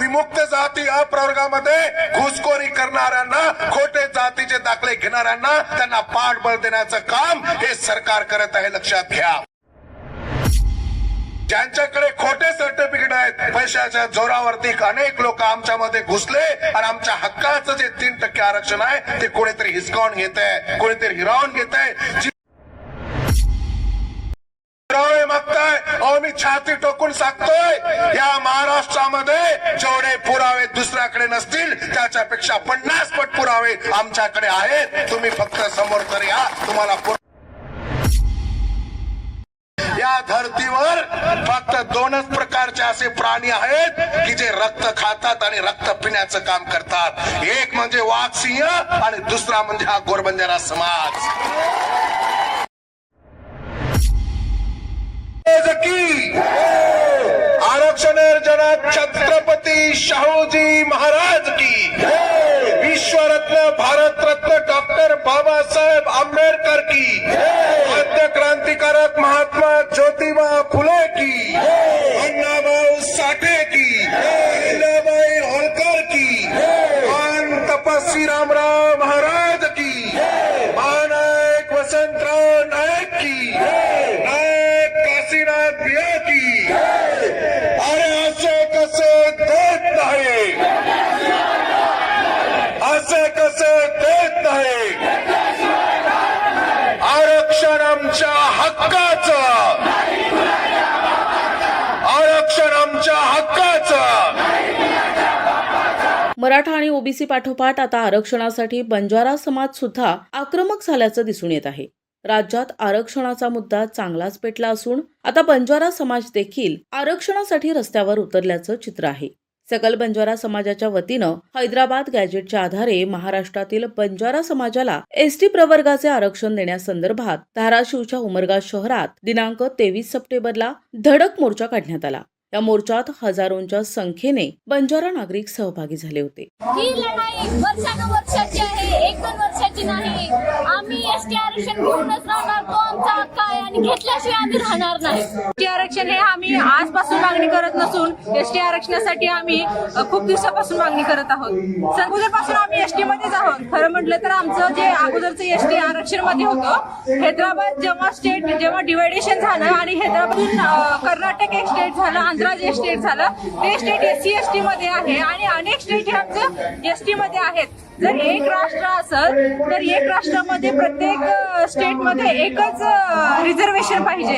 विमुक्त जाती अप्रवर्गामध्ये घुसखोरी करणाऱ्यांना खोटे जातीचे दाखले घेणाऱ्यांना त्यांना पाठबळ देण्याचं काम हे सरकार करत आहे लक्षात घ्या. ज्यांच्याकडे खोटे सर्टिफिकेट आहेत पैशाच्या जोरावरती अनेक लोक आमच्यामध्ये घुसले आणि आमच्या हक्काचं जे तीन टक्के आरक्षण आहे ते कोणीतरी हिसकावून घेत आहे कोणीतरी हिरावून घेत आहे मागताय. अहो मी छाती टोकून सांगतोय या महाराष्ट्रामध्ये जेवढे पुरावे दुसऱ्याकडे नसतील त्याच्यापेक्षा पन्नास पट पुरावे आमच्याकडे आहेत. तुम्ही फक्त समोर तर या. तुम्हाला या धर्तीवर फक्त दोनच प्रकारचे असे प्राणी आहेत की जे रक्त खातात आणि रक्त पिण्याचं काम करतात. एक म्हणजे वाघ सिंह आणि दुसरा म्हणजे हा गोरबंजारा समाज. की आरक्षण छत्रपती शाहूजी महाराज की विश्वरत्न भारतरत्न डॉक्टर बाबासाहेब आंबेडकर की आद्य क्रांतिकारक महात्मा ज्योतिबा फुले की अण्णाभाऊ साठे की अहिल्याबाई होळकर की मान तपस्वी रामराव महाराज की महानायक वसंतराव नायक की नायक काशीनाथ बिया की अरे असे कसे देत नाही असे कसे देत नाही आरक्षण आमच्या हक्काचं आरक्षण आमच्या हक्काचं मराठा आणि ओबीसी पाठोपाठ आता आरक्षणासाठी बंजारा समाज सुद्धा आक्रमक झाल्याचं दिसून येत आहे. राज्यात आरक्षणाचा मुद्दा चांगलाच पेटला असून आता बंजारा समाज देखील आरक्षणासाठी रस्त्यावर उतरल्याचं चित्र आहे. सकल बंजारा समाजाच्या वतीनं हैदराबाद गॅजेटच्या आधारे महाराष्ट्रातील बंजारा समाजाला एसटी प्रवर्गाचे आरक्षण देण्यासंदर्भात धाराशिवच्या उमरगा शहरात दिनांक तेवीस सप्टेंबरला धडक मोर्चा काढण्यात आला. या मोर्चात हजारोंच्या संख्येने बंजारा नागरिक सहभागी झाले होते. ही लढाई वर्षानुवर्षाची आहे एक दोन वर्षाची नाही. आम्ही एस टी आरक्षण घेऊनच राहणार तो आमचा हक्क आहे आणि घेतल्याशिवाय आम्ही राहणार नाही. एसटी आरक्षण हे आम्ही आजपासून मागणी करत नसून एसटी आरक्षणासाठी आम्ही खूप दिवसापासून मागणी करत आहोत. अगोदरपासून आम्ही एसटी मध्येच आहोत. खरं म्हटलं तर आमचं जे अगोदरचं एसटी आरक्षणमध्ये होतं हैदराबाद जेव्हा स्टेट जेव्हा डिवायडेशन झालं आणि हैदराबादून अ, कर्नाटक एक स्टेट झालं आंध्रा जे स्टेट झालं. ते स्टेट एस एस टी मध्ये आहे आणि अनेक स्टेट हे आमचं एस टी मध्ये आहेत. जर एक राष्ट्र असेल तर एक राष्ट्रामध्ये प्रत्येक स्टेटमध्ये एकच रिझर्वेशन पाहिजे.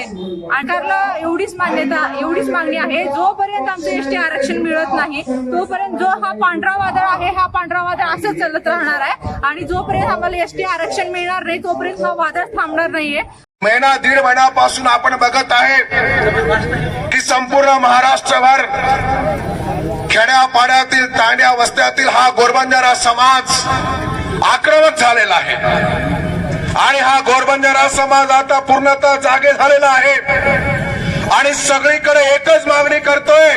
आकारला एवढीच मान्यता एवढीच मागणी आहे. जोपर्यंत आमचं एसटी आरक्षण मिळत नाही तोपर्यंत जो हा पांढरा वादळ आहे हा पांढरा वादळ असंच चालत राहणार आहे. आणि जोपर्यंत आम्हाला एसटी आरक्षण मिळणार नाही तोपर्यंत हा वादळ थांबणार नाहीये. महिना दीड महिन्यापासून आपण बघत आहे की संपूर्ण महाराष्ट्रभर खेड्यापाड्यातील तांड्या वस्त्यातील हा गोरबंजारा समाज आक्रमक झालेला आहे. आणि हा गोरबंजारा समाज आता पूर्णतः जागे झालेला आहे. आणि सगळीकडे एकच मागणी करतोय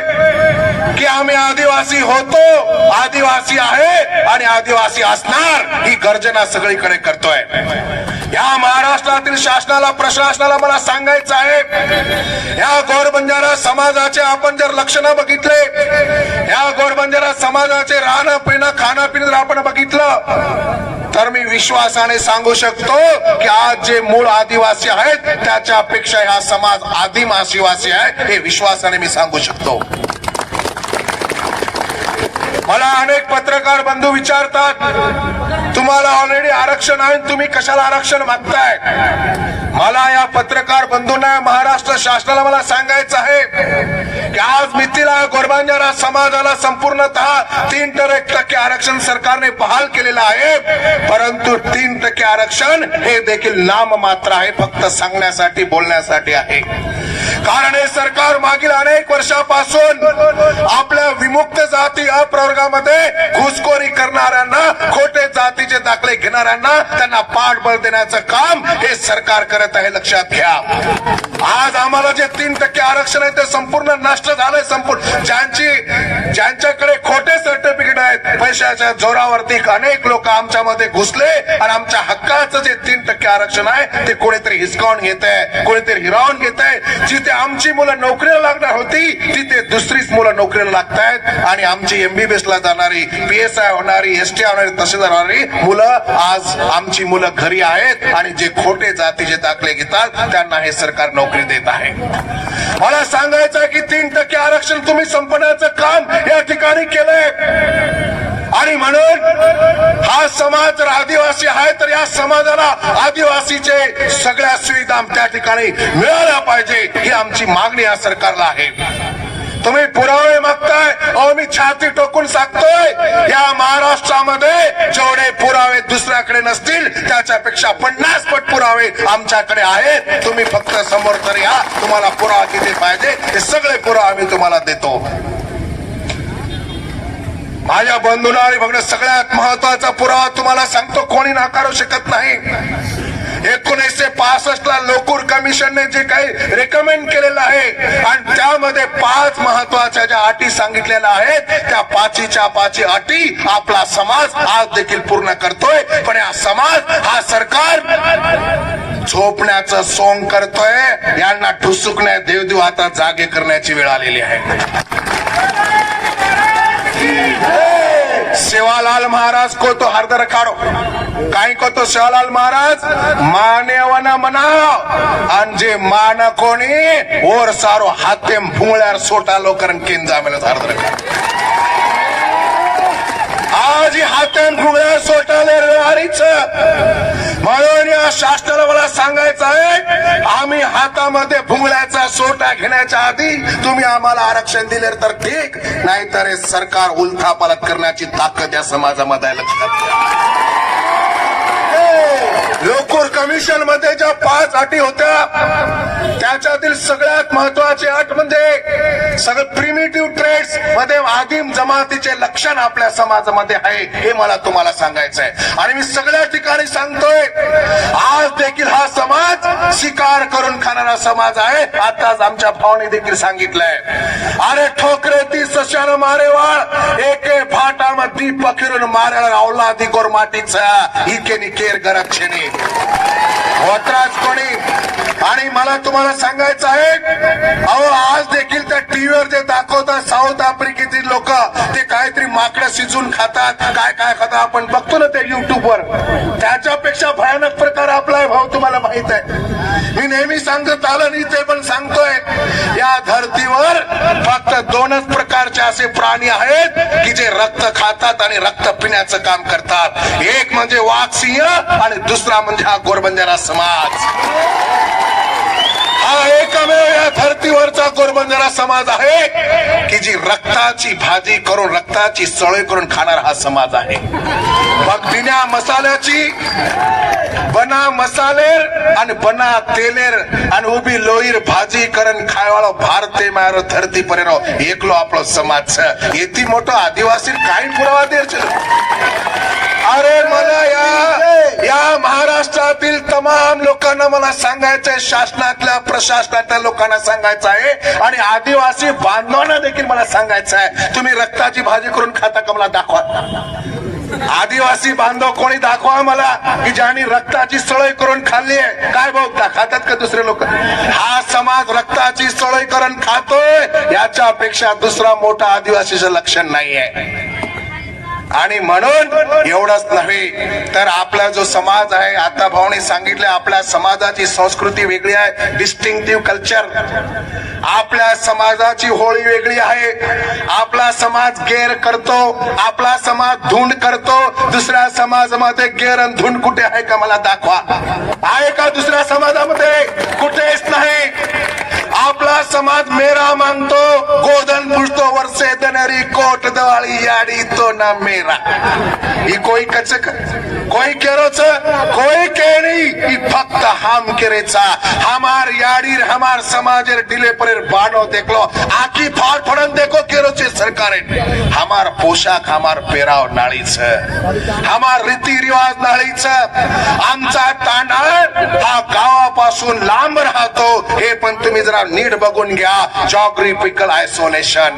की आम्ही आदिवासी होतो आदिवासी आहे आणि आदिवासी असणार ही गर्जना सगळीकडे करतोय. या महाराष्ट्रातील शासनाला प्रशासनाला मला सांगायचं आहे या गोरबंजारा समाजाचे आपण जर लक्षणं बघितले या गोरबंजारा समाजाचे राहणं पिणं खाणं पिणं जर आपण बघितलं तर मी विश्वासाने सांगू शकतो की आज जे मूळ आदिवासी आहेत त्याच्यापेक्षा हा समाज आदिम आदिवासी आहे हे विश्वासाने मी सांगू शकतो. मला अनेक पत्रकार बंधू विचारतात तुम्हाला ऑलरेडी आरक्षण आहे तुम्ही कशाला आरक्षण मागताय? मला या पत्रकार बंधूंना महाराष्ट्र शासनाला मला सांगायचं आहे आज मितीला गोरबांजारा समाजाला संपूर्णतः तीन टक्के आरक्षण सरकारने बहाल केलेलं आहे. परंतु तीन टक्के आरक्षण हे देखील नाम मात्र आहे फक्त सांगण्यासाठी बोलण्यासाठी आहे. कारण हे सरकार मागील अनेक वर्षापासून आपल्या विमुक्त जाती अप्रवर्गामध्ये घुसखोरी करणाऱ्यांना खोटे जातीचे दाखले घेणाऱ्यांना त्यांना पाठबळ देण्याचं काम हे सरकार करत आहे लक्षात घ्या. आज आम्हाला जे तीन टक्के आरक्षण आहे ते संपूर्ण नष्ट झालंय संपूर्ण ज्यांची ज्यांच्याकडे खोटे सर्टिफिकेट आहेत पैशाच्या जोरावरती अनेक लोक आमच्यामध्ये घुसले आणि आमच्या हक्काचं जे तीन टक्के आरक्षण आहे ते कोणीतरी हिसकावून घेत आहे कोणीतरी हिरावून घेत आहे जिथे आमची मुलं नोकरीला लागणार होती तिथे दुसरीच मुलं नोकरीला लागतायत. आणि आमची एमबीबीएस ला जाणारी पी एस आय होणारी एस टी होणारी तहसीलदार होणारी मुलं आज आमची मुलं घरी आहेत. आणि जे खोटे जातीचे दाखले घेतात त्यांना हे सरकार नोकरी देत आहे. मला सांगायचं की तीन टक्के आरक्षण तुम्ही संपण्याचं काम या ठिकाणी केलंय. आणि म्हणून हा समाज जर आदिवासी आहे तर या समाजाला आदिवासीचे सगळ्या सुविधा त्या ठिकाणी मिळाल्या पाहिजे ही आमची मागणी या सरकारला आहे. तुम्ही पुरावे मागताय अहो मी छाती टोकून सांगतोय या महाराष्ट्रामध्ये जेवढे पुरावे दुसऱ्याकडे नसतील त्याच्यापेक्षा पन्नास पट पुरावे आमच्याकडे आहेत. तुम्ही फक्त समोर तर या तुम्हाला पुरावा किती पाहिजे हे सगळे पुरावे आम्ही तुम्हाला देतो. माझ्या बंधूला आणि बघणं सगळ्यात महत्त्वाचा पुरावा तुम्हाला सांगतो कोणी नाकारू शकत नाही. एकोणीसशे पासष्ट ला लोकूर कमिशनने जे काही रेकमेंड केलेलं आहे आणि त्यामध्ये पाच महत्त्वाच्या ज्या अटी सांगितलेल्या आहेत त्या पाचीच्या पाची अटी आपला समाज आज देखील पूर्ण करतोय. पण हा समाज हा सरकार झोपण्याचं सोंग करतोय. यांना ठुसुकण्या देवदेव आता जागे करण्याची वेळ आलेली आहे. सेवालाल महाराज को तो हरदर काढो काई को तो सेवालाल महाराज माने वना मनाओ। अंजे मान कोणी और सारो हाथे भुंगळ्यावर सोटा लोकरन केन जामेल हरदर काढो आज हातान भुंगळ्यावर सोटाले रहारीच म्हणून या शास्त्राला मला सांगायचं आहे आम्ही हातामध्ये भुंगळ्याचा सोटा घेण्याच्या आधी तुम्ही आम्हाला आरक्षण दिले तर ठीक नाहीतर हे सरकार उलथापालट करण्याची ताकद या समाजामध्ये लक्षात घ्या लोकूर कमिशनमध्ये ज्या पाच अटी होत्या त्याच्यातील सगळ्यात महत्वाची अट म्हणजे सगळं प्रिमिटिव्ह ट्रेड्समध्ये आदिम जमातीचे लक्षण आपल्या समाजामध्ये आहे हे मला तुम्हाला सांगायचं आहे आणि मी सगळ्या ठिकाणी सांगतोय आज देखील हा समाज शिकार करून खाणारा समाज आहे. आताच आमच्या भावने देखील सांगितलंय. अरे ठोकरे ती सशान मारेवाळ एके फाटामध्ये पकिरून मारेला अवलादी गोर मातीचा. इकेनी केर गरज छेनी होतराज कोणी? आणि मला तुम्हाला सांगायचं आहे अहो आज देखील त्या टीव्हीवर जे दाखवतात साऊथ आफ्रिकेतील लोक ते काहीतरी माकडं शिजून खातात. काय काय खातात आपण बघतो ना ते युट्यूबवर त्याच्यापेक्षा भयानक आपला आहे भाऊ तुम्हाला माहीत आहे. मी नेहमी सांगत आलं नाही ते पण सांगतोय या धर्तीवर फक्त दोनच प्रकारचे असे प्राणी आहेत की जे रक्त खातात आणि रक्त पिण्याचं काम करतात. एक म्हणजे वाघ सिंह आणि दुसरा म्हणजे हा गोरबंजारा समाज. हा एकमेव या धर्तीवरचा गोरबंजारा समाज आहे की जी रक्ताची भाजी करून रक्ताची सळई करून खाणार हा समाज आहे. मग बिना मसाल्याची बना मसालेर आणि बना तेलेर आणि उभी लोईर भाजी करण खायवाळो भारते मारो धरती परेरो एकलो आपलो समाज येती मोठं आदिवासी काही पुरावा देर अरे मला या या महाराष्ट्रातील तमाम लोकांना मला सांगायचंय शासनातल्या प्रशासनातल्या लोकांना सांगायचं आहे आणि आदिवासी बांधवांना देखील मला सांगायचं आहे. तुम्ही रक्ताची भाजी करून खाता का मला दाखवा. आदिवासी बांधव कोणी दाखवा मला की ज्यांनी रक्ताची सळई करून खाल्ली आहे. काय बघता खातात का दुसरे लोक? हा समाज रक्ताची सळई करून खातोय याच्यापेक्षा दुसरा मोठा आदिवासीचं लक्षण नाहीये. आणि म्हणून एवढंच नव्हे तर आपला जो समाज आहे आता भाऊनी सांगितलं आपल्या समाजाची संस्कृती वेगळी आहे डिस्टिंक्टिव्ह कल्चर आपल्या समाजाची होळी वेगळी आहे. आपला समाज गेर करतो आपला समाज धुंड करतो दुसऱ्या समाजामध्ये गेर आणि धुंड कुठे आहे का मला दाखवा. आहे का दुसऱ्या समाजामध्ये? कुठेच नाही. आपला समाज मेरा मानतो. गोधन पुष्टो वर्षे दनरी कोट दवाळी याडी तो ना मेरा. ही कोई कच कोई केरोच कोई केणी ही फक्त हाम केरेचा. हमार याडीर हमार समाजेर डिले परेर बाणो देखलो. आखी फाड़ फड़न देखो केरोचे सरकारे. हमार पोशाख हमार पेराव नाळीच. हमार रीती रिवाज नाळीच. आमचा तांडाळ हा पासून लांब राहतो हे पण तुम्ही जरा नीट बघून घ्या. Geographical isolation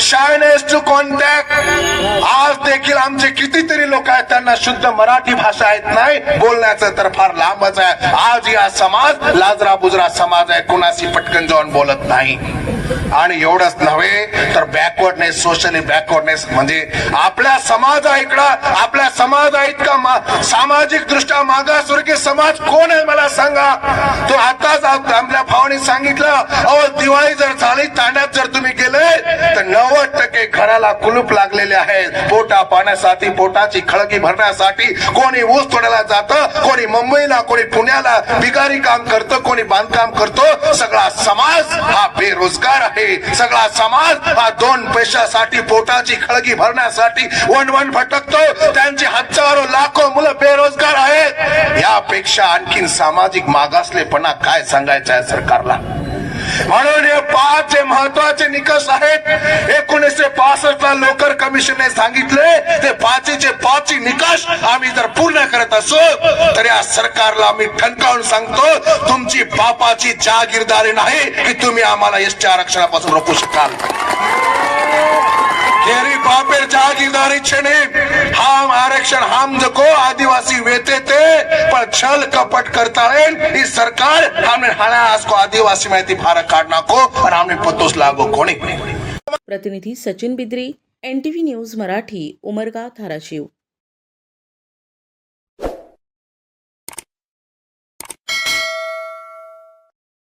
shyness to contact आज देखील आमचे कितीतरी लोक आहेत त्यांना शुद्ध मराठी भाषा येत नाही. बोलण्याचं तर फार लांबच आहे. आज या समाज लाजरा बुजरा समाज आहे कुणाशी पटकन जाऊन बोलत नाही. आणि एवढंच नव्हे तर बॅकवर्डनेस सोशली बॅकवर्डनेस म्हणजे आपल्या समाज इकडं आपल्या समाज इतका सामाजिक दृष्ट्या मागासवर्गीय समाज कोण आहे मला सांगा. तो आताच आपल्या भावाने सांगितलं अहो दिवाळी जर झाली तांड्यात जर तुम्ही गेले तर नव्वद टक्के घराला कुलूप लागलेले आहेत. पोटा पाण्यासाठी पोटाची खळगी भरण्यासाठी. कोणी ऊस तोडायला जातं कोणी मुंबईला कोणी पुण्याला. बिगारी काम करतो कोणी बांधकाम करतो. सगळा समाज हा बेरोजगार आहे. सगळा समाज हा दोन पैशासाठी पोटाची खळगी भरण्यासाठी वन वन भटकतो. त्यांची हजारो लाखो मुलं बेरोजगार आहेत. यापेक्षा आणखीन सामाजिक मागा मागासलेपणा काय सांगायचा आहे सरकारला? म्हणून हे पाच महत्त्वाचे निकष आहेत. एकोणीसशे पासष्ट ला लोकर कमिशनने सांगितले ते पाचचे पाच निकष आम्ही जर पूर्ण करत असो तर या सरकारला आम्ही ठणकावून सांगतो तुमची बापाची जागीरदारी नाही की तुम्ही आम्हाला एसटी आरक्षणापासून रोखू शकाल. तेरी बापेर जागीरदारी छेने। हम आरक्षण हम जको आदिवासी वेते थे पर छल कपट करता है इस सरकार हमने हाना को आदिवासी माहिती भारत काटना को और हमने पतोस लागो कोणी प्रतिनिधी सचिन बिद्री एन न्यूज मराठी उमरगा धाराशिव।